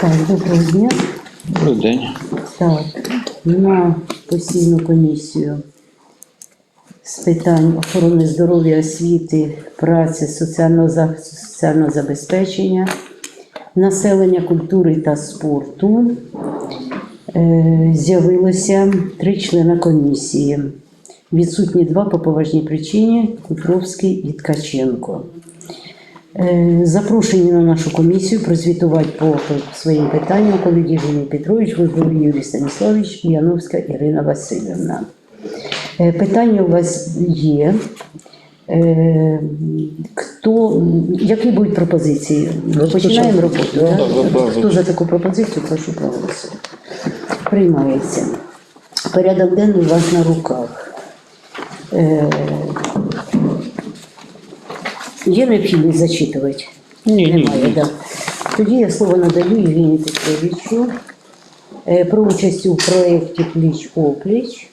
Так, доброго дня. Добрий день. Так, на постійну комісію з питань охорони здоров'я, освіти, праці, соціального захисту, соціального забезпечення, населення, культури та спорту е, з'явилося три члена комісії. Відсутні два по поважній причині Кутровський і Ткаченко. Е, Запрошені на нашу комісію прозвітувати по своїм питанням Коліді Євгеній Петрович, Вибор Юрій Станіславович Яновська Ірина Васильівна. Е, Питання у вас є. Е, Хто, які будуть пропозиції? Починаємо роботу. да? да. Хто за таку пропозицію, прошу проголосувати. Приймається. Порядок денний у вас на руках. Є необхідність зачитувати? Ні, Немає, ні. да. Тоді я слово надаю Євгенію Петровичу Е, про участь у проєкті Пліч опліч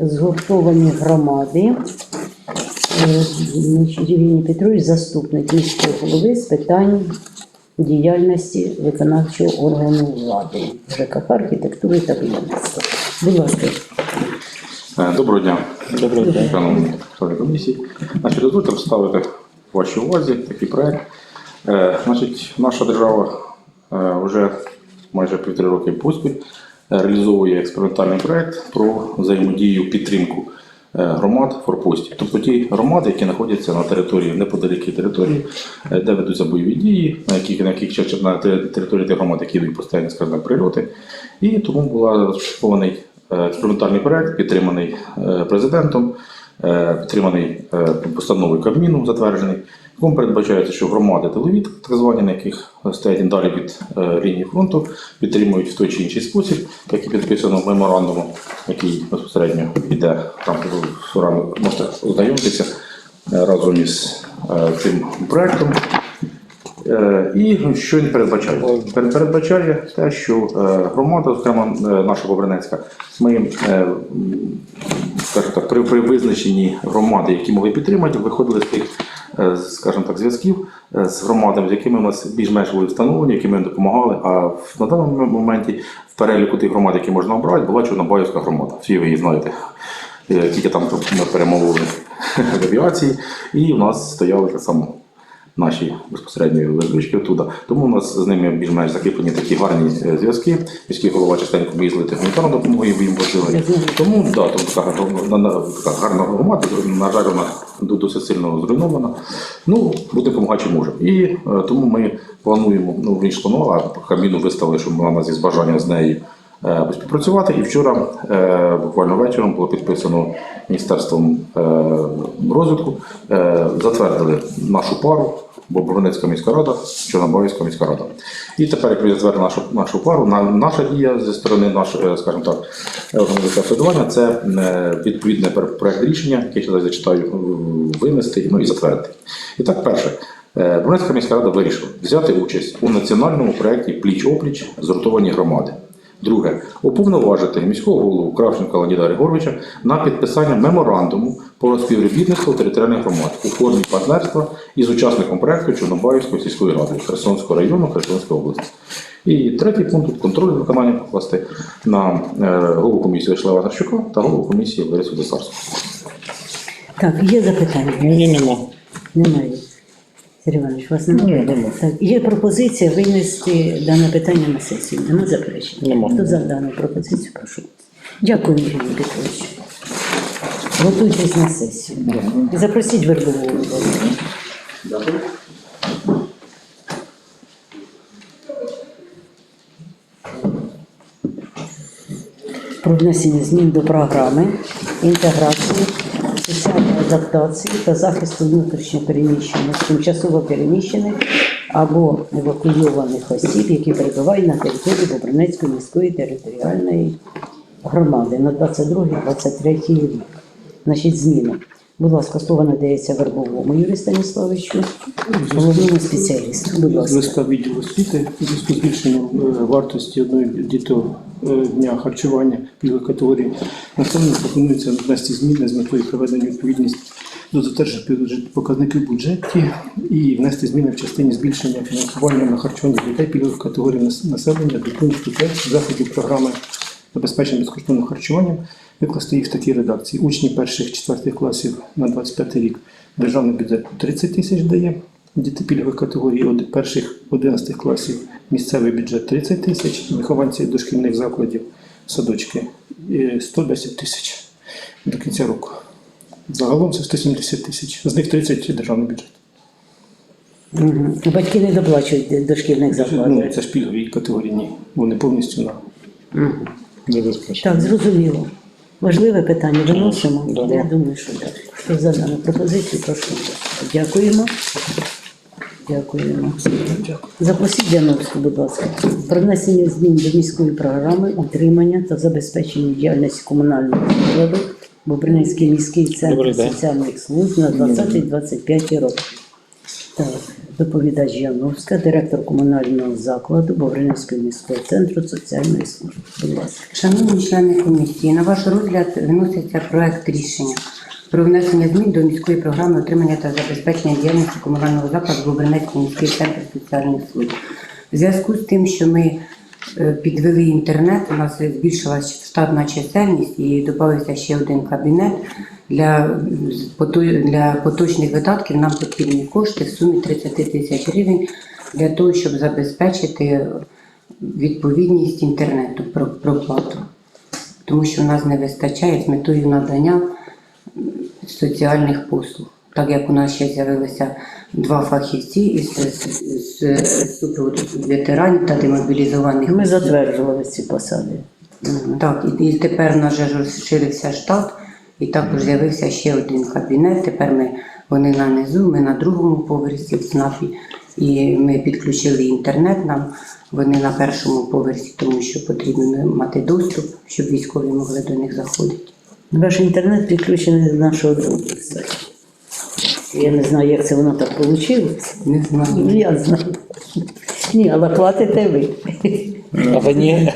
згуртовані громади. Євгеній Петрович, заступник міського голови з питань діяльності виконавчого органу влади, ЖКХ, архітектури та будівництва. Будь ласка. Е, Доброго дня, Доброго дня. шановні комісії. Значить, дозвольте представити вашій увазі такий проект. Е, Значить, наша держава е, вже майже півтори роки поспіль е, реалізовує експериментальний проект про взаємодію підтримку громад форпостів. Тобто ті громади, які знаходяться на території неподалікій території, де ведуться бойові дії, на яких на яких на території тих громад, які йдуть постійно, скажімо, прильоти. І тому була розпочаткований е, експериментальний проект, підтриманий президентом, підтриманий е, постановою Кабміну, затверджений, в якому передбачається, що громади тилові, так звані, на яких стоять далі від е, лінії фронту, підтримують в той чи інший спосіб, як і підписано в меморандуму, який безпосередньо йде там можете ознайомитися е, разом із е, цим проектом. Е, І що він передбачає? Передбачає те, що е, громада, зокрема е, наша Бобринецька, ми, е, скажімо так, при, при визначенні громади, які могли підтримати, виходили з тих, е, скажімо так, зв'язків е, з громадами, з якими у нас більш-менш були встановлені, якими допомагали. А на даному моменті в переліку тих громад, які можна обрати, була Чорнобаївська громада. Всі ви її знаєте. Е, Тільки там ми перемовили в авіації, і у нас стояли так само наші безпосередньо визвички оттуда. Тому у нас з ними більш-менш закріплені такі гарні е, зв'язки. Міський голова частенько ми їздили гуманітарну допомогу і їм возили. Тому да, тому така, така гарна громада, на жаль, вона досить сильно зруйнована. Ну, буде допомагати чи можемо. І е, тому ми плануємо, ну він ж планував, а Кабміну виставили, що у нас є бажання з нею е, співпрацювати. І вчора, е, буквально вечором, було підписано Міністерством е, розвитку, е, затвердили нашу пару, Бобровницька міська рада, Чорнобаївська міська рада. І тепер, як затвердили нашу, нашу пару, на, наша дія зі сторони нашої, е, скажімо так, організації самоврядування, це е, відповідне проект рішення, яке я зачитаю, е, винести ну, і затвердити. І так, перше. Е, Бобровницька міська рада вирішила взяти участь у національному проєкті Пліч-опліч згуртовані громади. Друге, уповноважити міського голову Кравченка Леоніда Григоровича на підписання меморандуму про співробітництво територіальних громад у формі партнерства із учасником проекту Чорнобаївської сільської ради Херсонського району Херсонської області. І третій пункт контроль виконання покласти на е, голову комісії Вячеслава Гарщука та голову комісії Ларису Десарську. Так, є запитання? Ні, нема. Немає. Сергій Іванович, у вас немає? Ні, нема. Так, є пропозиція винести дане питання на сесію. Нема заперечень? Нема. Хто за дану пропозицію, прошу. Дякую, Євгеній Петрович. Готуйтесь на сесію. І запросіть вербового. Дякую. про внесення змін до програми інтеграції, соціальної адаптації та захисту внутрішньо переміщених, тимчасово переміщених або евакуйованих осіб, які перебувають на території Бобринецької міської територіальної громади на 22-23 рік. Значить, зміни. Будь ласка, слово надається Вербовому Юрію Станіславовичу, головному спеціалісту. Будь ласка. листа відділу освіти у зв'язку з збільшенням е, вартості одної дітей дня харчування пільгової категорії населення пропонується внести зміни з метою приведення у відповідність до затвердження бюджет- показників бюджеті і внести зміни в частині збільшення фінансування на харчування дітей пільгових категорій населення до пункту 5 заходів програми забезпечення безкоштовним харчуванням, викласти їх в такій редакції. Учні перших четвертих класів на 25 рік державний бюджет 30 тисяч дає. Діти пільгових категорій перших 11 класів місцевий бюджет 30 тисяч, вихованці дошкільних закладів садочки е, 110 тисяч до кінця року. Загалом це 170 тисяч. З них 30 державний бюджет. Мгм. Батьки не доплачують дошкільних Ну, закладів. це ж пільгові категорії, ні. Вони повністю на Мгм. Так, зрозуміло. Важливе питання виносимо. Да. Я думаю, що так. Хто за дану пропозицію, прошу. Дякуємо. Дякуємо. Запросіть Яновську, будь ласка. Про внесення змін до міської програми утримання та забезпечення діяльності комунального закладу Бобринецький міський центр соціальних служб на 20-25 роки. Так, доповідач Яновська, директор комунального закладу Бобринецького міського центру соціальної служби. Будь ласка. Шановні члени комісії, на ваш розгляд виноситься проект рішення про внесення змін до міської програми отримання та забезпечення діяльності комунального закладу Бобринецький міський центр соціальних служб. В зв'язку з тим, що ми е, підвели інтернет, у нас збільшилась штатна чисельність і додався ще один кабінет. Для, для поточних видатків нам потрібні кошти в сумі 30 тисяч гривень для того, щоб забезпечити відповідність інтернету про проплату, тому що в нас не вистачає з метою надання соціальних послуг. Так як у нас ще з'явилися два фахівці із, з, з супроводу ветеранів та демобілізованих. Ми затверджували ці посади. Так, і, і тепер у нас же розширився штат, і також з'явився ще один кабінет. Тепер ми вони на низу, ми на другому поверсі в ЦНАФі, і ми підключили інтернет нам. Вони на першому поверсі, тому що потрібно мати доступ, щоб військові могли до них заходити. Ваш інтернет підключений до нашого другу. Я не знаю, як це воно так вийшло. Не знаю. Ну, я знаю. Ні, але платите ви. А ви ні?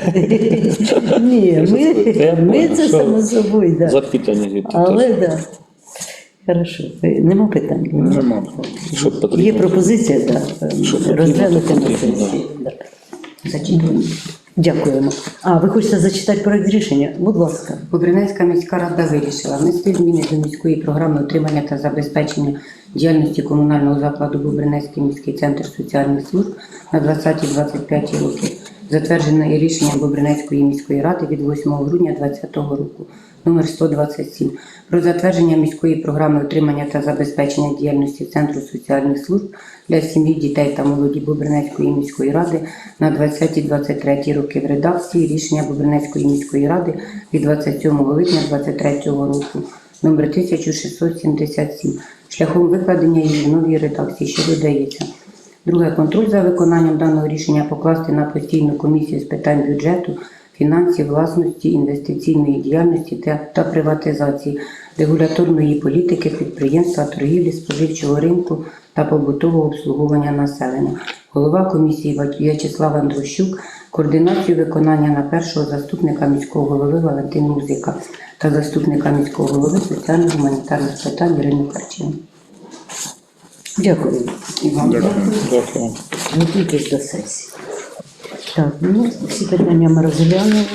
Ні, ми, ми це само собою, так. Запитання від Але так. Да. Хорошо, нема питань. Нема. Що Є пропозиція. Що потрібно, Розглянути на потрібно, сесії. Да. Зачитую. Дякуємо. А, ви хочете зачитати проект рішення? Будь ласка. Бобринецька міська рада вирішила внести зміни до міської програми отримання та забезпечення діяльності комунального закладу Бобринецький міський центр соціальних служб на 20-25 роки. Затверджене рішенням Бобринецької міської ради від 8 грудня 2020 року номер 127 про затвердження міської програми отримання та забезпечення діяльності Центру соціальних служб для сім'ї, дітей та молоді Бобринецької міської ради на 20-23 роки в редакції рішення Бобринецької міської ради від 27 липня 2023 року номер 1677 шляхом викладення її в новій редакції, що додається. Друге, контроль за виконанням даного рішення покласти на постійну комісію з питань бюджету, фінансів, власності, інвестиційної діяльності та, приватизації, регуляторної політики, підприємства, торгівлі, споживчого ринку та побутового обслуговування населення. Голова комісії В'ячеслав Андрощук, координацію виконання на першого заступника міського голови Валентин Музика та заступника міського голови соціально-гуманітарних питань Ірину Харченко. Дякую. Іван. Дякую. дякую. Дякую. Готуйтесь до сесії. Так, ну всі питання ми розглянули.